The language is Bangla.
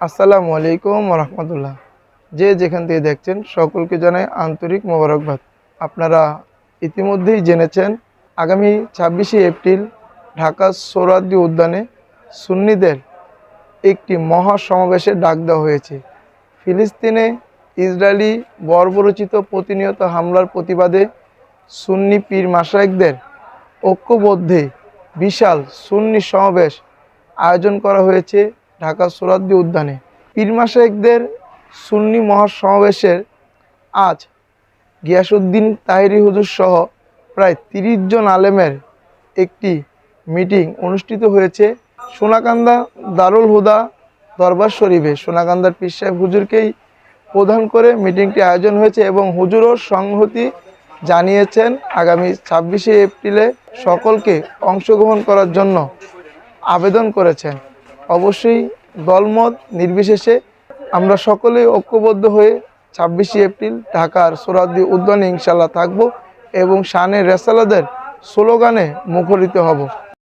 আসসালামু আলাইকুম রহমতুল্লাহ যে যেখান থেকে দেখছেন, সকলকে জানাই আন্তরিক মোবারকবাদ। আপনারা ইতিমধ্যেই জেনেছেন, আগামী ছাব্বিশে এপ্রিল ঢাকা সৌরাদ্দি উদ্যানে সুন্নিদের একটি মহা সমাবেশের ডাক দেওয়া হয়েছে। ফিলিস্তিনে ইসরায়েলি বর্বরচিত প্রতিনিয়ত হামলার প্রতিবাদে সুন্নি পীর মাসায়েকদের ঐক্যবদ্ধে বিশাল সুন্নি সমাবেশ আয়োজন করা হয়েছে। ঢাকা সোরাদ্দি উদ্যানে। পীর মাসায়েকদের সুন্নি মহাসমাবেশের আজ গিয়াসুদ্দিন তাহিরি হুজুর সহ প্রায় তিরিশ জন আলেমের একটি মিটিং অনুষ্ঠিত হয়েছে সোনাকান্দা দারুল হুদা দরবার শরীফে। সোনাকান্দার পীর সাহেব হুজুরকেই প্রধান করে মিটিংটি আয়োজন হয়েছে এবং হুজুরও সংহতি জানিয়েছেন আগামী ছাব্বিশে এপ্রিলে সকলকে অংশগ্রহণ করার জন্য আবেদন করেছেন। অবশ্যই দলমত নির্বিশেষে আমরা সকলে ঐক্যবদ্ধ হয়ে ছাব্বিশে এপ্রিল ঢাকার সোরাদ্দি উদ্যানে ইনশাল্লাহ থাকব এবং শানের রেসালাদের স্লোগানে মুখরিত হব।